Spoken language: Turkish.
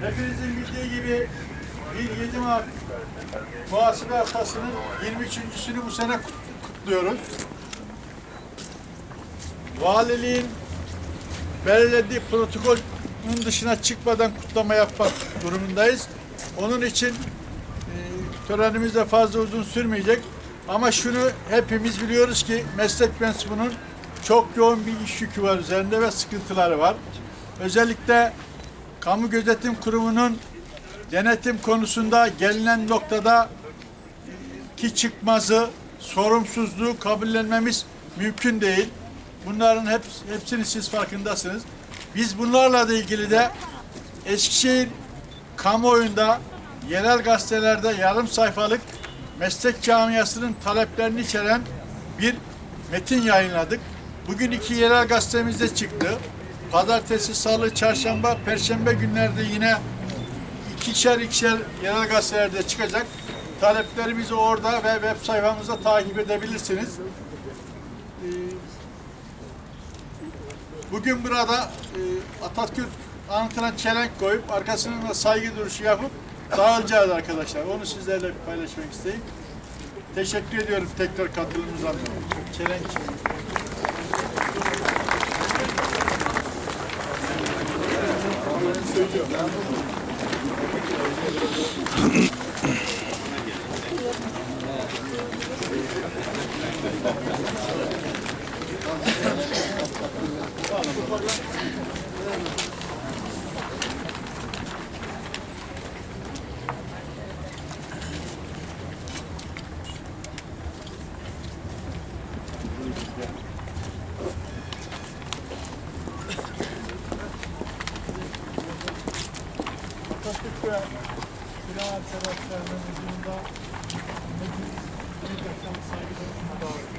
Hepinizin bildiği gibi 1 Mart muhasebe haftasının 23.sünü bu sene kut- kutluyoruz. Valiliğin belirlediği protokolün dışına çıkmadan kutlama yapmak durumundayız. Onun için e, törenimiz de fazla uzun sürmeyecek. Ama şunu hepimiz biliyoruz ki meslek mensubunun çok yoğun bir iş yükü var üzerinde ve sıkıntıları var. Özellikle Kamu Gözetim Kurumu'nun denetim konusunda gelinen noktada ki çıkmazı, sorumsuzluğu kabullenmemiz mümkün değil. Bunların hep, hepsini siz farkındasınız. Biz bunlarla da ilgili de Eskişehir kamuoyunda yerel gazetelerde yarım sayfalık meslek camiasının taleplerini içeren bir metin yayınladık. Bugün iki yerel gazetemizde çıktı. Pazartesi, salı, çarşamba, perşembe günlerde yine ikişer ikişer yerel gazetelerde çıkacak. Taleplerimizi orada ve web sayfamızda takip edebilirsiniz. Bugün burada e, Atatürk anıtına çelenk koyup arkasına saygı duruşu yapıp dağılacağız arkadaşlar. Onu sizlerle paylaşmak isteyeyim. Teşekkür ediyorum tekrar katılımınızdan dolayı. Çelenk. Atatürk ve Silah Sanatçılarının huzurunda bir dakikalık saygılarımı